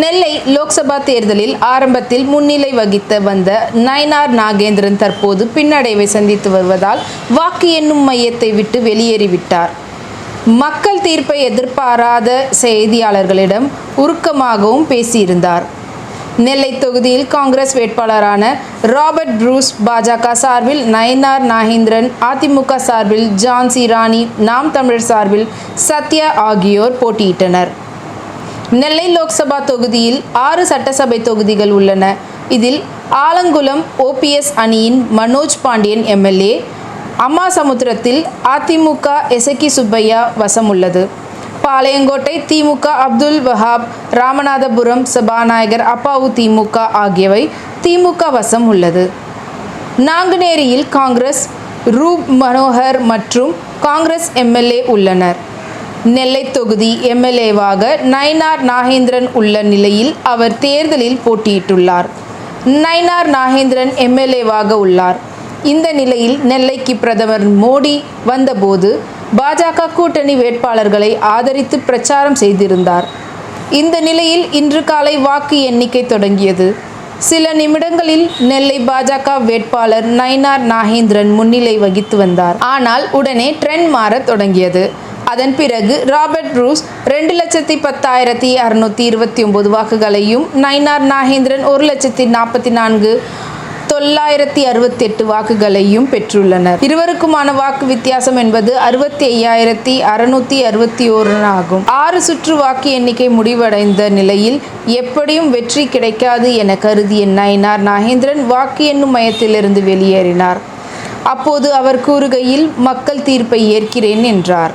நெல்லை லோக்சபா தேர்தலில் ஆரம்பத்தில் முன்னிலை வகித்த வந்த நயனார் நாகேந்திரன் தற்போது பின்னடைவை சந்தித்து வருவதால் வாக்கு எண்ணும் மையத்தை விட்டு வெளியேறிவிட்டார். மக்கள் தீர்ப்பை எதிர்பாராத செய்தியாளர்களிடம் உருக்கமாகவும் பேசியிருந்தார். நெல்லை தொகுதியில் காங்கிரஸ் வேட்பாளரான ராபர்ட் ப்ரூஸ் பாஜக சார்பில் நயனார் நாகேந்திரன் அதிமுக சார்பில் ஜான்சி ராணி நாம் தமிழர் சார்பில் சத்யா ஆகியோர் போட்டியிட்டனர். நெல்லை லோக்சபா தொகுதியில் ஆறு சட்டசபை தொகுதிகள் உள்ளன. இதில் ஆலங்குளம் ஓபிஎஸ் அணியின் மனோஜ் பாண்டியன் எம்எல்ஏ அம்மாசமுத்திரத்தில் அதிமுக எசக்கி சுப்பையா வசம் உள்ளது பாளையங்கோட்டை திமுக அப்துல் வஹாப் ராமநாதபுரம் சபாநாயகர் அப்பாவு திமுக ஆகியவை திமுக வசம் உள்ளது நாங்குநேரியில் காங்கிரஸ் ரூப் மனோகர் மற்றும் காங்கிரஸ் எம்எல்ஏ உள்ளனர். நெல்லை தொகுதி எம்எல்ஏவாக நயினார் நாகேந்திரன் உள்ள நிலையில் அவர் தேர்தலில் போட்டியிட்டுள்ளார். நயினார் நாகேந்திரன் எம்எல்ஏவாக உள்ளார். இந்த நிலையில் நெல்லைக்கு பிரதமர் மோடி வந்தபோது பாஜக கூட்டணி வேட்பாளர்களை ஆதரித்து பிரச்சாரம் செய்திருந்தார். இந்த நிலையில் இன்று காலை வாக்கு எண்ணிக்கை தொடங்கியது. சில நிமிடங்களில் நெல்லை பாஜக வேட்பாளர் நயினார் நாகேந்திரன் முன்னிலை வகித்து வந்தார். ஆனால் உடனே ட்ரெண்ட் மாறத் தொடங்கியது. அதன் பிறகு ராபர்ட் ப்ரூஸ் ரெண்டு லட்சத்தி பத்தாயிரத்தி அறுநூத்தி இருபத்தி ஒன்பது வாக்குகளையும் நயினார் நாகேந்திரன் ஒரு லட்சத்தி நாற்பத்தி நான்கு தொள்ளாயிரத்தி அறுபத்தி எட்டு வாக்குகளையும் பெற்றுள்ளனர். இருவருக்குமான வாக்கு வித்தியாசம் என்பது அறுபத்தி ஐயாயிரத்தி அறுநூத்தி அறுபத்தி ஒரு ஆகும். ஆறு சுற்று வாக்கு எண்ணிக்கை முடிவடைந்த நிலையில் எப்படியும் வெற்றி கிடைக்காது என கருதிய நயினார் நாகேந்திரன் வாக்கு எண்ணும் மையத்திலிருந்து வெளியேறினார். அப்போது அவர் கூறுகையில் மக்கள் தீர்ப்பை ஏற்கிறேன் என்றார்.